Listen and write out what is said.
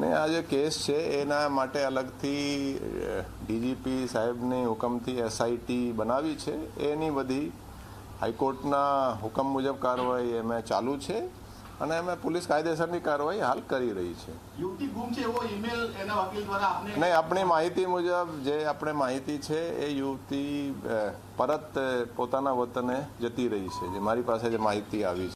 ને આ જે કેસ છે એના માટે અલગથી ડીજીપી સાહેબની હુકમથી એસઆઈટી બનાવી છે. એની બધી હાઈકોર્ટના હુકમ મુજબ કાર્યવાહી એમાં ચાલુ છે અને અમે પોલીસ કાયદેસરની કાર્યવાહી હાલ કરી રહી છે. યુવતી ગુમ છે એવો ઈમેલ એના વકીલ દ્વારા આપને નહીં આપણી માહિતી મુજબ જે આપણે માહિતી છે એ યુવતી પરત પોતાના વતને જતી રહી છે. જે મારી પાસે જે માહિતી આવી છે.